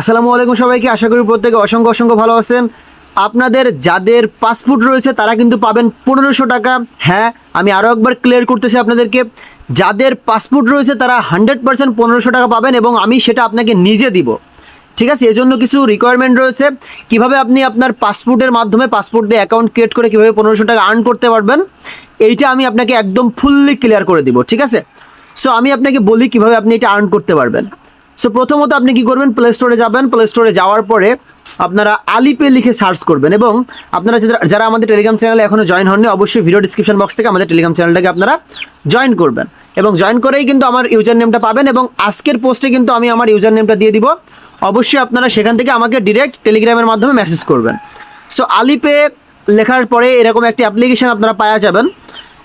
আসসালামু আলাইকুম সবাইকে, আশা করি প্রত্যেকে অসংখ্য অসংখ্য ভালো আছেন। আপনাদের যাদের পাসপোর্ট রয়েছে, তারা কিন্তু পাবেন পনেরোশো টাকা। হ্যাঁ আমি আরও একবার ক্লিয়ার করতেছি আপনাদেরকে, যাদের পাসপোর্ট রয়েছে, তারা হান্ড্রেড পার্সেন্ট পনেরোশো টাকা পাবেন এবং আমি সেটা আপনাকে নিজে দিব। ঠিক আছে, এজন্য কিছু রিকোয়ারমেন্ট রয়েছে। কীভাবে আপনি আপনার পাসপোর্টের মাধ্যমে পাসপোর্ট দিয়ে অ্যাকাউন্ট ক্রিয়েট করে কীভাবে পনেরোশো টাকা আর্ন করতে পারবেন, এইটা আমি আপনাকে একদম ফুললি ক্লিয়ার করে দিব, ঠিক আছে? সো আমি আপনাকে বলি কীভাবে আপনি এটা আর্ন করতে পারবেন। সো প্রথমত আপনি কি করবেন? প্লে স্টোরে যাবেন। প্লে স্টোরে যাওয়ার পরে আপনারা আলিপে লিখে সার্চ করবেন এবং আপনারা যারা- আমাদের টেলিগ্রাম চ্যানেলে এখনও জয়েন হননি, অবশ্যই ভিডিও ডিসক্রিপশন বক্স থেকে আমাদের টেলিগ্রাম চ্যানেলটাকে আপনারা জয়েন করবেন। এবং জয়েন করেই কিন্তু আমার ইউজার নেমটা পাবেন এবং আজকের পোস্টে কিন্তু আমি আমার ইউজার নেমটা দিয়ে দিব। অবশ্যই আপনারা সেখান থেকে আমাকে ডিরেক্ট টেলিগ্রামের মাধ্যমে মেসেজ করবেন। সো আলিপে লেখার পরে এরকম একটি অ্যাপ্লিকেশন আপনারা পাওয়া যাবেন।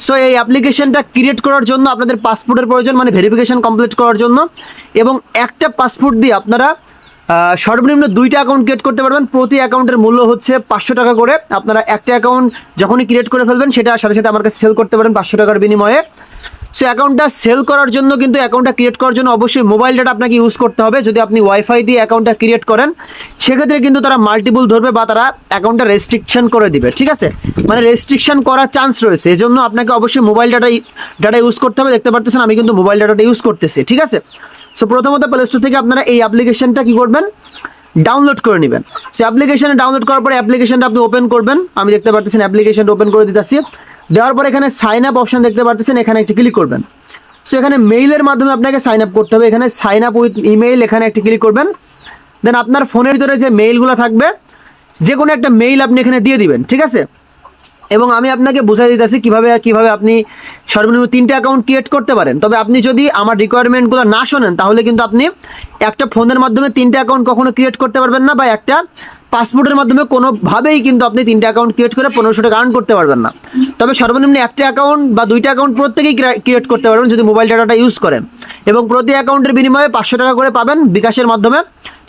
সো এই অ্যাপ্লিকেশনটা ক্রিয়েট করার জন্য আপনাদের পাসপোর্টের প্রয়োজন মানে ভেরিফিকেশন কমপ্লিট করার জন্য। এবং একটা পাসপোর্ট দিয়ে আপনারা সর্বনিম্ন দুইটা অ্যাকাউন্ট ক্রিয়েট করতে পারবেন। প্রতি অ্যাকাউন্টের মূল্য হচ্ছে পাঁচশো টাকা করে। আপনারা একটা অ্যাকাউন্ট যখনই ক্রিয়েট করে ফেলবেন, সেটা সাথে সাথে আমার কাছে সেল করতে পারেন পাঁচশো টাকার বিনিময়ে। সো অ্যাকাউন্টটা সেল করার জন্য কিন্তু অ্যাকাউন্টটা ক্রিয়েট করার জন্য অবশ্যই মোবাইল ডাটা আপনাকে ইউজ করতে হবে। যদি আপনি ওয়াইফাই দিয়ে অ্যাকাউন্টটা ক্রিয়েট করেন, সেক্ষেত্রে কিন্তু তারা মাল্টিপল ধরবে বা তারা অ্যাকাউন্টটা রেস্ট্রিকশন করে দিবে, ঠিক আছে? মানে রেস্ট্রিকশন করার চান্স রয়েছে। এই জন্য আপনাকে অবশ্যই মোবাইল ডাটা ডাটা ইউজ করতে হবে। দেখতে পারতেছেন, আমি কিন্তু মোবাইল ডাটাটা ইউজ করতেছি, ঠিক আছে? সো প্রথমত প্লে স্টোর থেকে আপনারা এই অ্যাপ্লিকেশনটা কি করবেন? ডাউনলোড করে নেবেন। সো অ্যাপ্লিকেশনে ডাউনলোড করার পরে অ্যাপ্লিকেশনটা আপনি ওপেন করবেন। আমি দেখতে পারতেছেন অ্যাপ্লিকেশনটা ওপেন করে দিতেছি। দেওয়ার পর এখানে সাইন আপ অপশন দেখতে পারতেছেন, এখানে একটি ক্লিক করবেন। সো এখানে মেইলের মাধ্যমে আপনাকে সাইন আপ করতে হবে। এখানে সাইন আপ উইথ ইমেইল এখানে একটি ক্লিক করবেন। দেন আপনার ফোনের ভিতরে যে মেইলগুলো থাকবে যে কোনো একটা মেইল আপনি এখানে দিয়ে দিবেন, ঠিক আছে? এবং আমি আপনাকে বুঝাই দিতেছি কীভাবে কীভাবে আপনি সর্বনিম্ন তিনটে অ্যাকাউন্ট ক্রিয়েট করতে পারেন। তবে আপনি যদি আমার রিকোয়ারমেন্টগুলো না শোনেন, তাহলে কিন্তু আপনি একটা ফোনের মাধ্যমে তিনটে অ্যাকাউন্ট কখনো ক্রিয়েট করতে পারবেন না বা একটা পাসপোর্টের মাধ্যমে কোনোভাবেই কিন্তু আপনি তিনটে অ্যাকাউন্ট ক্রিয়েট করে পনেরোশো টাকা আর্ন করতে পারবেন না। তবে সর্বনিম্ন একটা অ্যাকাউন্ট বা দুইটা অ্যাকাউন্ট প্রত্যেকেই ক্রিয়েট করতে পারবেন যদি মোবাইল ডাটাটা ইউজ করেন। এবং প্রতি অ্যাকাউন্টের বিনিময়ে পাঁচশো টাকা করে পাবেন বিকাশের মাধ্যমে।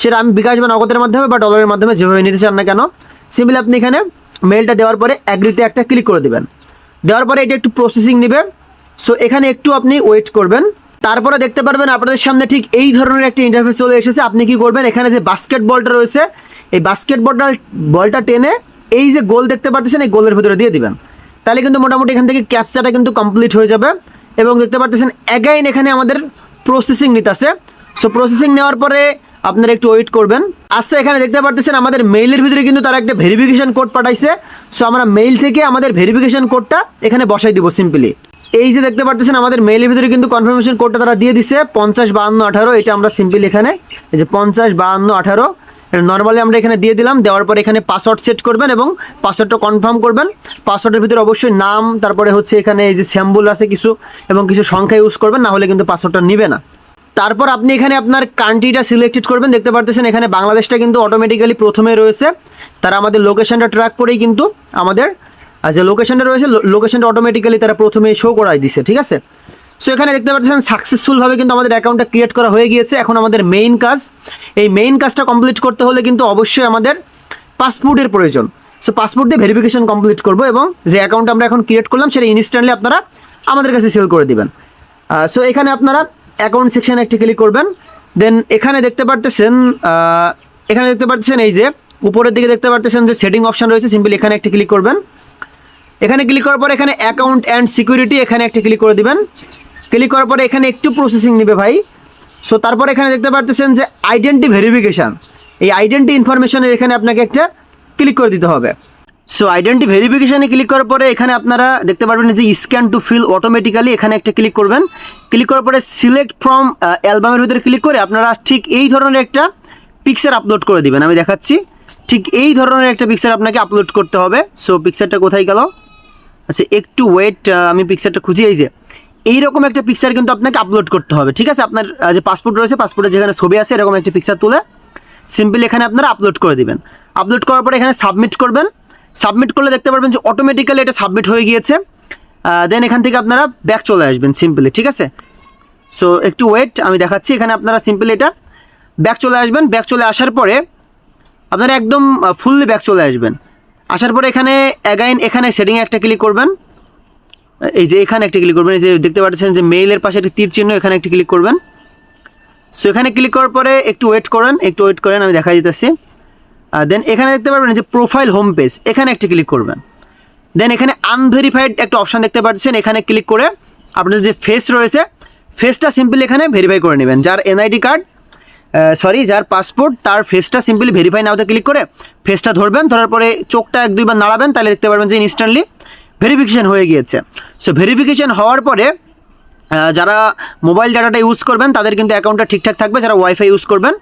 সেটা আমি বিকাশ বা নগদের মাধ্যমে বা ডলারের মাধ্যমে যেভাবে নিতে চান না কেন। সিম্পলি আপনি এখানে মেলটা দেওয়ার পরে অ্যাগ্রিতে একটা ক্লিক করে দেবেন। দেওয়ার পরে এটা একটু প্রসেসিং নেবে। সো এখানে একটু আপনি ওয়েট করবেন। তারপরে দেখতে পারবেন আপনাদের সামনে ঠিক এই ধরনের একটা ইন্টারফেস চলে এসেছে। আপনি কি করবেন? এখানে যে বাস্কেটবলটা রয়েছে এই বাস্কেট বলটা বলটা টেনে এই যে গোল দেখতে পারতেছেন, এই গোলের ভিতরে দিয়ে দিবেন। তাহলে কিন্তু মোটামুটি এখান থেকে ক্যাপচাটা কিন্তু কমপ্লিট হয়ে যাবে এবং দেখতে পারতেছেন অ্যাগাইন এখানে আমাদের প্রসেসিং নিতেছে। সো প্রসেসিং নেওয়ার পরে আপনারা একটু ওয়েট করবেন। আচ্ছা এখানে দেখতে পারতেছেন আমাদের মেইলের ভিতরে কিন্তু তারা একটা ভেরিফিকেশন কোড পাঠাইছে। সো আমরা মেইল থেকে আমাদের ভেরিফিকেশন কোডটা এখানে বসাই দিব সিম্পলি এই যে দেখতে পারতেছেন আমাদের মেইলের ভিতরে কিন্তু কনফার্মেশন কোডটা তারা দিয়ে দিছে, পঞ্চাশ বাহান্ন আঠারো, এটা আমরা সিম্পলি এখানে, এই যে পঞ্চাশ বাহান্ন আঠারো নর্মালি আমরা এখানে দিয়ে দিলাম, দেওয়ার পরে এখানে পাসওয়ার্ড সেট করবেন এবং পাসওয়ার্ডটা কনফার্ম করবেন। পাসওয়ার্ডের ভিতরে অবশ্যই নাম, তারপরে হচ্ছে এখানে এই যে স্যাম্বল আছে কিছু এবং কিছু সংখ্যা ইউজ করবেন, না হলে কিন্তু পাসওয়ার্ডটা নিবে না। তারপর আপনি এখানে আপনার কান্ট্রিটা সিলেক্টেড করবেন, দেখতে পারতেছেন এখানে বাংলাদেশটা কিন্তু অটোমেটিক্যালি প্রথমে রয়েছে। তারা আমাদের লোকেশনটা ট্র্যাক করেই কিন্তু আমাদের যে লোকেশনটা রয়েছে লোকেশনটা অটোমেটিক্যালি তারা প্রথমে শো করাই দিছে, ঠিক আছে? সো এখানে দেখতে পাচ্ছেন সাকসেসফুলভাবে কিন্তু আমাদের অ্যাকাউন্টটা ক্রিয়েট করা হয়ে গিয়েছে। এখন আমাদের মেইন কাজ এই মেইন কাজটা কমপ্লিট করতে হলে কিন্তু অবশ্যই আমাদের পাসপোর্টের প্রয়োজন। সো পাসপোর্ট দিয়ে ভেরিফিকেশন কমপ্লিট করব এবং যে অ্যাকাউন্ট আমরা এখন ক্রিয়েট করলাম, সেটা ইনস্ট্যান্টলি আপনারা আমাদের কাছে সেল করে দিবেন। সো এখানে আপনারা অ্যাকাউন্ট সেকশানে একটি ক্লিক করবেন। দেন এখানে দেখতে পারতেছেন এখানে দেখতে পারতেছেন এই যে উপরের দিকে দেখতে পারতেছেন যে সেটিং অপশন রয়েছে সিম্পলি এখানে একটি ক্লিক করবেন। এখানে ক্লিক করার পর এখানে অ্যাকাউন্ট অ্যান্ড সিকিউরিটি এখানে একটা ক্লিক করে দিবেন। ক্লিক করার পরে এখানে একটু প্রসেসিং নেবে ভাই। সো তারপর এখানে দেখতে পারতেছেন যে আইডেন্টি ভেরিফিকেশান এই আইডেন্টি ইনফরমেশনের এখানে আপনাকে একটা ক্লিক করে দিতে হবে। সো আইডেন্টি ভেরিফিকেশানে ক্লিক করার পরে এখানে আপনারা দেখতে পারবেন যে স্ক্যান টু ফিল অটোমেটিক্যালি এখানে একটা ক্লিক করবেন। ক্লিক করার পরে সিলেক্ট ফ্রম অ্যালবামের ভিতরে ক্লিক করে আপনারা ঠিক এই ধরনের একটা পিকচার আপলোড করে দিবেন। আমি দেখাচ্ছি। ঠিক এই ধরনের একটা পিকচার আপনাকে আপলোড করতে হবে। সো পিকচারটা কোথায় গেল? আচ্ছা একটু ওয়েট আমি পিকচারটা খুঁজি। এই যে এইরকম একটা পিকচার কিন্তু আপনাকে আপলোড করতে হবে, ঠিক আছে? আপনার যে পাসপোর্ট রয়েছে পাসপোর্টের যেখানে ছবি আছে, এরকম একটা পিকচার তুলে সিম্পলি এখানে আপনারা আপলোড করে দিবেন। আপলোড করার পরে এখানে সাবমিট করবেন। সাবমিট করলে দেখতে পারবেন যে অটোমেটিক্যালি এটা সাবমিট হয়ে গিয়েছে। দেন এখান থেকে আপনারা ব্যাক চলে আসবেন সিম্পলি ঠিক আছে? সো একটু ওয়েট আমি দেখাচ্ছি। এখানে আপনারা সিম্পলি এটা ব্যাক চলে আসবেন। ব্যাক চলে আসার পরে আপনারা একদম ফুললি ব্যাক চলে আসবেন। আসার পরে এখানে অ্যাগাইন এখানে সেটিংয়ে একটা ক্লিক করবেন। এই যে এখানে একটা ক্লিক করবেন, এই যে দেখতে পাচ্ছেন যে মেইলের পাশে একটি তীর চিহ্ন, এখানে একটি ক্লিক করবেন। সো এখানে ক্লিক করার পরে একটু ওয়েট করেন, একটু ওয়েট করেন, আমি দেখা দিতেছি। দেন এখানে দেখতে পারবেন যে প্রোফাইল হোম পেজ এখানে একটি ক্লিক করবেন। দেন এখানে আনভেরিফাইড একটা অপশান দেখতে পাচ্ছেন, এখানে ক্লিক করে আপনাদের যে ফেস রয়েছে ফেসটা সিম্পলি এখানে ভেরিফাই করে নেবেন। যার এনআইডি কার্ড সরি যার পাসপোর্ট তার ফেসটা সিম্পলি ভেরিফাই নাওতে ক্লিক করে ফেসটা ধরবেন, ধরার পরে চোখটা এক দুইবার নাড়াবেন, তাহলে দেখতে পারবেন যে ইনস্ট্যান্টলি ভেরিফিকেশন হয়ে গিয়েছে। সো ভেরিফিকেশান হওয়ার পরে যারা মোবাইল ডাটাটা ইউজ করবেন, তাদের কিন্তু অ্যাকাউন্টটা ঠিকঠাক থাকবে, যারা ওয়াইফাই ইউজ করবেন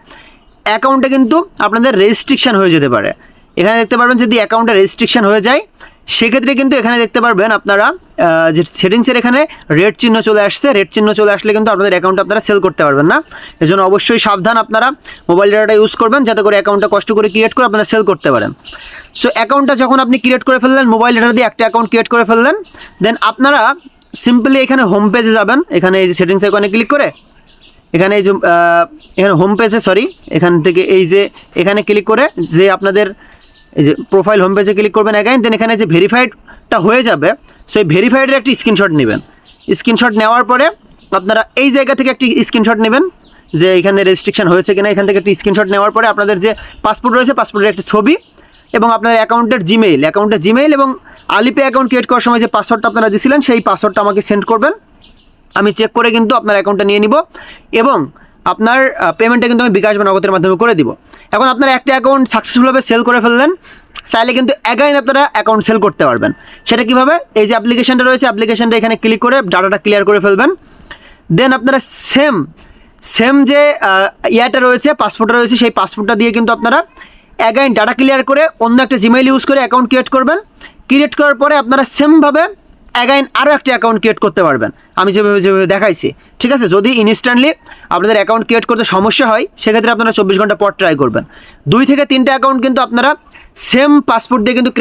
অ্যাকাউন্টে কিন্তু আপনাদের রেজিস্ট্রিকশান হয়ে যেতে পারে। এখানে দেখতে পারবেন যদি অ্যাকাউন্টে রেজিস্ট্রিকশান হয়ে যায় সেক্ষেত্রে কিন্তু এখানে দেখতে পারবেন আপনারা যে সেটিংসের এখানে রেড চিহ্ন চলে আসছে রেড চিহ্ন চলে আসলে কিন্তু আপনাদের অ্যাকাউন্ট আপনারা সেল করতে পারবেন না। এজন্য অবশ্যই সাবধান আপনারা মোবাইল ডাটাটা ইউজ করবেন, যাতে করে অ্যাকাউন্টটা কষ্ট করে ক্রিয়েট করে আপনারা সেল করতে পারেন। সো অ্যাকাউন্টটা যখন আপনি ক্রিয়েট করে ফেললেন মোবাইল ডাটা দিয়ে একটা অ্যাকাউন্ট ক্রিয়েট করে ফেললেন দেন আপনারা সিম্পলি এখানে হোম পেজে যাবেন, এখানে এই যে সেটিংস আইকনে ক্লিক করে, এখানে এই যে এখানে হোম পেজে সরি এখান থেকে এই যে, এখানে ক্লিক করে যে আপনাদের এই যে প্রোফাইল হোম পেজে ক্লিক করবেন অ্যাগাইন দেন এখানে যে ভেরিফাইডটা হয়ে যাবে, সেই ভেরিফাইডের একটি স্ক্রিনশট নেবেন। স্ক্রিনশট নেওয়ার পরে আপনারা এই জায়গা থেকে একটি স্ক্রিনশট নেবেন, যে এখানে রেস্ট্রিকশন হয়েছে কিনা, এখান থেকে একটি স্ক্রিনশট নেওয়ার পরে আপনাদের যে পাসপোর্ট রয়েছে পাসপোর্টের একটি ছবি এবং আপনার অ্যাকাউন্টের জিমেইল অ্যাকাউন্টের জিমেইল এবং আলিপে অ্যাকাউন্ট ক্রিয়েট করার সময় যে পাসওয়ার্ডটা আপনারা দিয়েছিলেন সেই পাসওয়ার্ডটা আমাকে সেন্ড করবেন। আমি চেক করে কিন্তু আপনার অ্যাকাউন্টটা নিয়ে নিব এবং আপনার পেমেন্টটা কিন্তু আমি বিকাশ বা নগদের মাধ্যমে করে দিব। এখন আপনার একটা অ্যাকাউন্ট সাকসেসফুলভাবে সেল করে ফেললেন, চাইলে কিন্তু অ্যাগাইন আপনারা অ্যাকাউন্ট সেল করতে পারবেন। সেটা কীভাবে? এই যে অ্যাপ্লিকেশনটা রয়েছে অ্যাপ্লিকেশনটা এখানে ক্লিক করে ডাটাটা ক্লিয়ার করে ফেলবেন। দেন আপনারা সেম সেম যে ইয়াটা রয়েছে পাসপোর্টটা রয়েছে, সেই পাসপোর্টটা দিয়ে কিন্তু আপনারা অ্যাগাইন ডাটা ক্লিয়ার করে অন্য একটা জিমেইল ইউজ করে অ্যাকাউন্ট ক্রিয়েট করবেন। ক্রিয়েট করার পরে আপনারা সেমভাবে অ্যাগাইন আরও একটা অ্যাকাউন্ট ক্রিয়েট করতে পারবেন। আমি যেভাবে যেভাবে দেখাইছি, ঠিক আছে? যদি ইনস্ট্যান্টলি আপনাদের অ্যাকাউন্ট ক্রিয়েট করতে সমস্যা হয়, সেক্ষেত্রে আপনারা চব্বিশ ঘণ্টা পর ট্রাই করবেন। দুই থেকে তিনটা অ্যাকাউন্ট কিন্তু আপনারা সেম পাসপোর্ট দিয়ে কিন্তু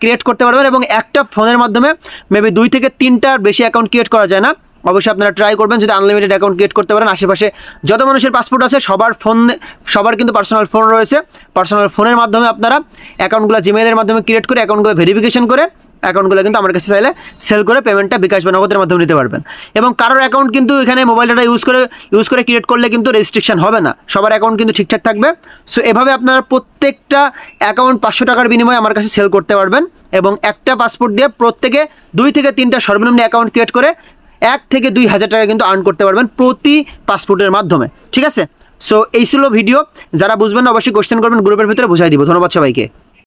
ক্রিয়েট করতে পারবেন এবং একটা ফোনের মাধ্যমে মেবি দুই থেকে তিনটার বেশি অ্যাকাউন্ট ক্রিয়েট করা যায় না। অবশ্যই আপনারা ট্রাই করবেন যদি আনলিমিটেড অ্যাকাউন্ট ক্রিয়েট করতে পারেন। আশেপাশে যত মানুষের পাসপোর্ট আছে, সবার ফোন সবার কিন্তু পার্সোনাল ফোন রয়েছে। পার্সোনাল ফোনের মাধ্যমে আপনারা অ্যাকাউন্টগুলো জিমেইলের মাধ্যমে ক্রিয়েট করে অ্যাকাউন্টগুলো ভেরিফিকেশন করে অ্যাকাউন্টগুলো কিন্তু আমার কাছে চাইলে সেল করে পেমেন্টটা বিকাশ বা নগদের মাধ্যমে নিতে পারবেন। এবং কারোর অ্যাকাউন্ট কিন্তু এখানে মোবাইল ডাটা ইউজ করে ইউজ করে ক্রিয়েট করলে কিন্তু রেজিস্ট্রিকশন হবে না। সবার অ্যাকাউন্ট কিন্তু ঠিকঠাক থাকবে। সো এভাবে আপনারা প্রত্যেকটা অ্যাকাউন্ট পাঁচশো টাকার বিনিময়ে আমার কাছে সেল করতে পারবেন এবং একটা পাসপোর্ট দিয়ে প্রত্যেকে দুই থেকে তিনটা সর্বনিম্ন অ্যাকাউন্ট ক্রিয়েট করে এক থেকে দুই হাজার টাকা কিন্তু আর্ন করতে পারবেন প্রতি পাসপোর্টের মাধ্যমে। ঠিক আছে? সো এই ছিল ভিডিও যারা বুঝবেন অবশ্যই কোশ্চেন করবেন গ্রুপের ভিতরে বুঝাই দিব। ধন্যবাদ সবাইকে।